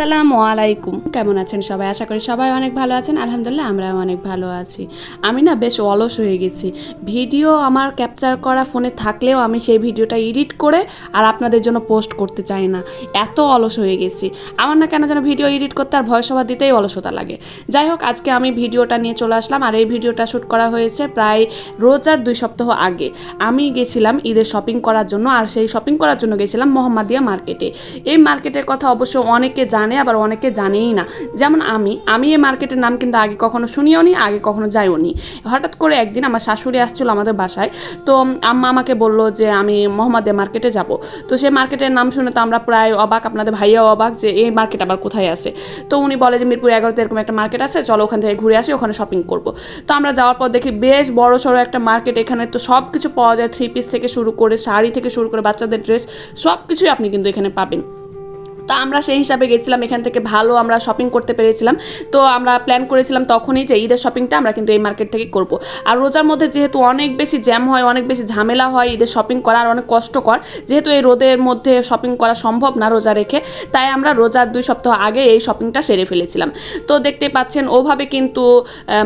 আসসালামু আলাইকুম। কেমন আছেন সবাই? আশা করি সবাই অনেক ভালো আছেন। আলহামদুলিল্লাহ, আমরাও অনেক ভালো আছি। আমি না বেশ অলস হয়ে গেছি। ভিডিও আমার ক্যাপচার করা ফোনে থাকলেও আমি সেই ভিডিওটা এডিট করে আর আপনাদের জন্য পোস্ট করতে চাই না। এত অলস হয়ে গেছি। আমার না কেন যেন ভিডিও এডিট করতে আর ভয়েস ওভার দিতেই অলসতা লাগে। যাই হোক, আজকে আমি ভিডিওটা নিয়ে চলে আসলাম আর এই ভিডিওটা শ্যুট করা হয়েছে প্রায় রোজার দুই সপ্তাহ আগে। আমি গেছিলাম ঈদের শপিং করার জন্য আর সেই শপিং করার জন্য গেছিলাম মোহাম্মদিয়া মার্কেটে। এই মার্কেটের কথা অবশ্য অনেকে জানে আবার অনেকে জানেই না। যেমন আমি আমি এই মার্কেটের নাম কিন্তু আগে কখনো শুনিও নি, আগে কখনো যাইও নি। হঠাৎ করে একদিন আমার শাশুড়ি আসছিল আমাদের বাসায়, তো আম্মা আমাকে বলল যে আমি মোহাম্মদিয়া মার্কেটে যাব। তো সেই মার্কেটের নাম শুনে তো আমরা প্রায় অবাক, আপনাদের ভাইয়াও অবাক যে এই মার্কেট আবার কোথায় আছে। তো উনি বলে যে, মিরপুর এগারোতে এরকম একটা মার্কেট আছে, চলো ওখান থেকে ঘুরে আসি, ওখানে শপিং করব। তো আমরা যাওয়ার পর দেখি বেশ বড় সড়ো একটা মার্কেট এখানে। তো সব কিছু পাওয়া যায় থ্রি পিস থেকে শুরু করে, শাড়ি থেকে শুরু করে বাচ্চাদের ড্রেস সব কিছুই আপনি কিন্তু এখানে পাবেন। তো আমরা সেই হিসাবে গেছিলাম, এখান থেকে ভালো আমরা শপিং করতে পেরেছিলাম। তো আমরা প্ল্যান করেছিলাম তখনই যে ঈদের শপিংটা আমরা কিন্তু এই মার্কেট থেকে করব। আর রোজার মধ্যে যেহেতু অনেক বেশি জ্যাম হয়, অনেক বেশি ঝামেলা হয়, ঈদের শপিং করা আর অনেক কষ্টকর, যেহেতু এই রোদের মধ্যে শপিং করা সম্ভব না রোজা রেখে, তাই আমরা রোজার দুই সপ্তাহ আগে এই শপিংটা সেরে ফেলেছিলাম। তো দেখতে পাচ্ছেন ওভাবে কিন্তু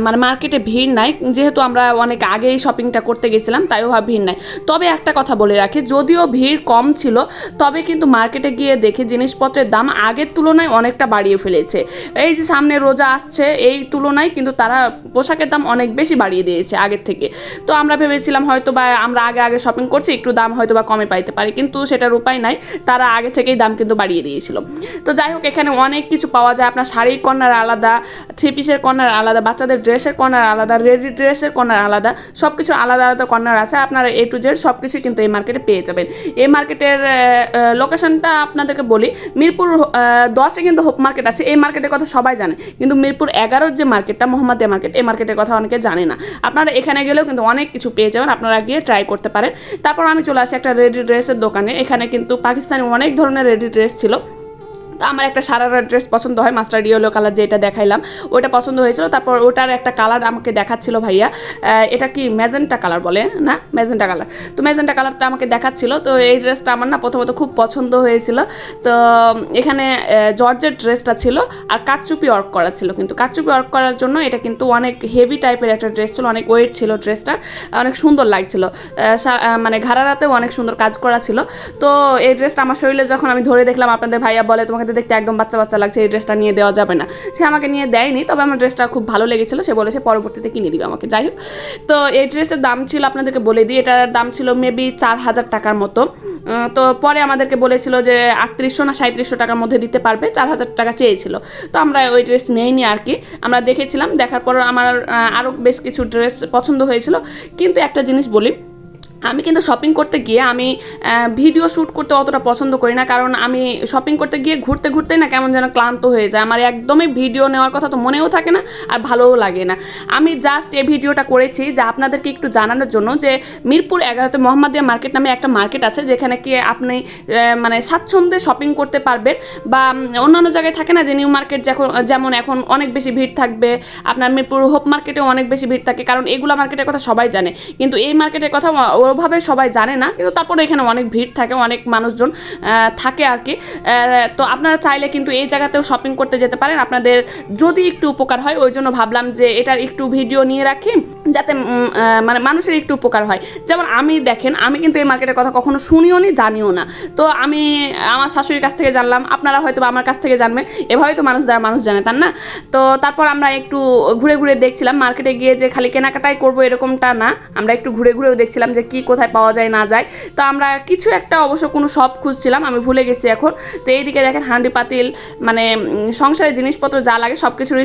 মানে মার্কেটে ভিড় নাই, যেহেতু আমরা অনেক আগেই শপিংটা করতে গেছিলাম, তাই ওভাবে ভিড় নাই। তবে একটা কথা বলে রাখি, যদিও ভিড় কম ছিল, তবে কিন্তু মার্কেটে গিয়ে দেখে জিনিসপত্রের দাম আগের তুলনায় অনেকটা বাড়িয়ে ফেলেছে। এই যে সামনে রোজা আসছে, এই তুলনায় কিন্তু তারা পোশাকের দাম অনেক বেশি বাড়িয়ে দিয়েছে আগের থেকে। তো আমরা ভেবেছিলাম হয়তো বা আমরা আগে আগে শপিং করছি, একটু দাম হয়তো বা কমে পাইতে পারি, কিন্তু সেটার উপায় নাই। তারা আগে থেকেই দাম কিন্তু বাড়িয়ে দিয়েছিল। তো যাই হোক, এখানে অনেক কিছু পাওয়া যায়। আপনার শাড়ির কর্নার আলাদা থ্রি পিসের কর্নার আলাদা, বাচ্চাদের ড্রেসের কর্নার আলাদা রেডি ড্রেসের কর্নার আলাদা সব কিছু আলাদা আলাদা কর্নার আছে। আপনারা এ টু জেড সব কিছুই কিন্তু এই মার্কেটে পেয়ে যাবেন। এই মার্কেটের লোকেশনটা আপনাদেরকে বলি। মিরপুর দশে কিন্তু হোপ মার্কেট আছে, এই মার্কেটের কথা সবাই জানে। কিন্তু মিরপুর এগারোর যে মার্কেটটা, মোহাম্মদিয়া মার্কেট, এই মার্কেটের কথা অনেকে জানে না। আপনারা এখানে গেলেও কিন্তু অনেক কিছু পেয়ে যাবেন, আপনারা গিয়ে ট্রাই করতে পারেন। তারপর আমি চলে আসি একটা রেডি ড্রেসের দোকানে। এখানে কিন্তু পাকিস্তানি অনেক ধরনের রেডি ড্রেস ছিল। আমার একটা সারারা ড্রেস পছন্দ হয়, মাস্টার ইয়েলো কালার যেটা দেখাইলাম, ওটা পছন্দ হয়েছিল। তারপর ওটার একটা কালার আমাকে দেখাচ্ছিল ভাইয়া এটা কি ম্যাজেন্টা কালার বলে, না? Magenta colour. তো ম্যাজেন্টা কালারটা আমাকে দেখাচ্ছিল, তো এই ড্রেসটা আমার না প্রথমত খুব পছন্দ হয়েছিল। তো এখানে জর্জের ড্রেসটা ছিল আর কাটচুপি ওয়ার্ক করা ছিল কিন্তু। কাটচুপি ওয়ার্ক করার জন্য এটা কিন্তু অনেক হেভি টাইপের একটা ড্রেস ছিল, অনেক ওয়েট ছিল ড্রেসটার অনেক সুন্দর লাগছিল। মানে ঘাড়ারাতেও অনেক সুন্দর কাজ করা ছিল। তো এই ড্রেসটা আমার শরীরে যখন আমি ধরে দেখলাম, আপনাদের ভাইয়া বলে, তোমাকে তো দেখতে একদম বাচ্চা বাচ্চা লাগছে, এই ড্রেসটা নিয়ে দেওয়া যাবে না। সে আমাকে নিয়ে দেয়নি, তবে আমার ড্রেসটা খুব ভালো লেগেছিল, সে বলেছে পরবর্তীতে কিনে দিবে আমাকে, যাই হোক। তো এই ড্রেসের দাম ছিল, আপনাদেরকে বলে দিই, এটার দাম ছিল মেবি চার হাজার টাকার মতো। তো পরে আমাদেরকে বলেছিল যে আটত্রিশশো না সাঁত্রিশশো টাকার মধ্যে দিতে পারবে, চার হাজার টাকা চেয়েছিল। তো আমরা ওই ড্রেস নেইনি আর কি, আমরা দেখেছিলাম, দেখার পর আমার আরও বেশ কিছু ড্রেস পছন্দ হয়েছিল। কিন্তু একটা জিনিস বলি আমি কিন্তু শপিং করতে গিয়ে আমি ভিডিও শ্যুট করতে অতটা পছন্দ করি না, কারণ আমি শপিং করতে গিয়ে ঘুরতে ঘুরতেই না কেমন যেন ক্লান্ত হয়ে যায়। আমার একদমই ভিডিও নেওয়ার কথা তো মনেও থাকে না আর ভালোও লাগে না। আমি জাস্ট এই ভিডিওটা করেছি যে আপনাদেরকে একটু জানানোর জন্য যে মিরপুর এগারোতে মোহাম্মদিয়া মার্কেট নামে একটা মার্কেট আছে, যেখানে কি আপনি মানে স্বাচ্ছন্দ্যে শপিং করতে পারবেন বা অন্যান্য জায়গায় থাকে না যে নিউ মার্কেট যখন যেমন এখন অনেক বেশি ভিড় থাকবে, আপনার মিরপুর হোপ মার্কেটেও অনেক বেশি ভিড় থাকে, কারণ এগুলা মার্কেটের কথা সবাই জানে। কিন্তু এই মার্কেটের কথা ওভাবে সবাই জানে না, কিন্তু তারপরে এখানে অনেক ভিড় থাকে, অনেক মানুষজন থাকে আর কি তো আপনারা চাইলে কিন্তু এই জায়গাতেও শপিং করতে যেতে পারেন। আপনাদের যদি একটু উপকার হয়, ওই জন্য ভাবলাম যে এটার একটু ভিডিও নিয়ে রাখি, যাতে মানে মানুষের একটু উপকার হয়। যেমন আমি দেখেন, আমি কিন্তু এই মার্কেটের কথা কখনো শুনিও নি, জানিও না। তো আমি আমার শাশুড়ির কাছ থেকে জানলাম, আপনারা হয়তো আমার কাছ থেকে জানবেন এভাবেই তো মানুষ দ্বারা মানুষ জানে তার না? তো তারপর আমরা একটু ঘুরে ঘুরে দেখছিলাম মার্কেটে গিয়ে যে খালি কেনাকাটাই করব এরকমটা না, আমরা একটু ঘুরে ঘুরেও দেখছিলাম যে কি কোথায় পাওয়া যায়, না যায়। তো আমরা কিছু একটা অবশ্য কোনো শপ খুঁজছিলাম, আমি ভুলে গেছি এখন। তো এইদিকে দেখেন হাঁডি পাতিল মানে সংসারের জিনিসপত্র যা লাগে সব কিছুরই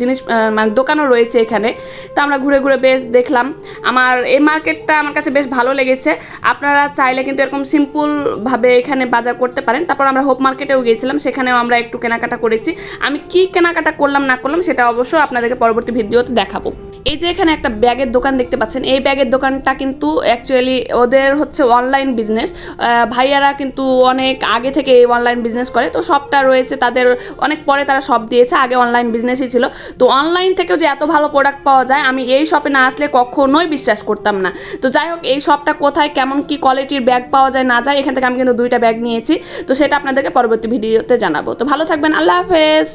জিনিস মানে দোকানও রয়েছে এখানে। তো আমরা ঘুরে ঘুরে বেশ দেখলাম। আমার, এই মার্কেটটা আমার কাছে বেশ ভালো লেগেছে। আপনারা চাইলে কিন্তু এরকম সিম্পলভাবে এখানে বাজার করতে পারেন। তারপর আমরা হোপ মার্কেটেও গিয়েছিলাম, সেখানেও আমরা একটু কেনাকাটা করেছি। আমি কি কেনাকাটা করলাম, না করলাম, সেটা অবশ্য আপনাদেরকে পরবর্তী ভিডিওতে দেখাবো। এই যে এখানে একটা ব্যাগের দোকান দেখতে পাচ্ছেন, এই ব্যাগের দোকানটা কিন্তু অ্যাকচুয়ালি ওদের হচ্ছে অনলাইন বিজনেস ভাইয়ারা কিন্তু অনেক আগে থেকে এই অনলাইন বিজনেস করে, তো সবটা রয়েছে তাদের, অনেক পরে তারা সব দিয়েছে, আগে অনলাইন বিজনেসই ছিল। তো অনলাইন থেকেও যে এত ভালো প্রোডাক্ট পাওয়া যায়, আমি এই শপে না আসলে কখনোই বিশ্বাস করতাম না। তো যাই হোক, এই শপটা কোথায়, কেমন কি কোয়ালিটির ব্যাগ পাওয়া যায় না যায়, এখান থেকে আমি কিন্তু দুইটা ব্যাগ নিয়েছি। তো সেটা আপনাদেরকে পরবর্তী ভিডিওতে জানাব। তো ভালো থাকবেন, আল্লাহ হাফেজ।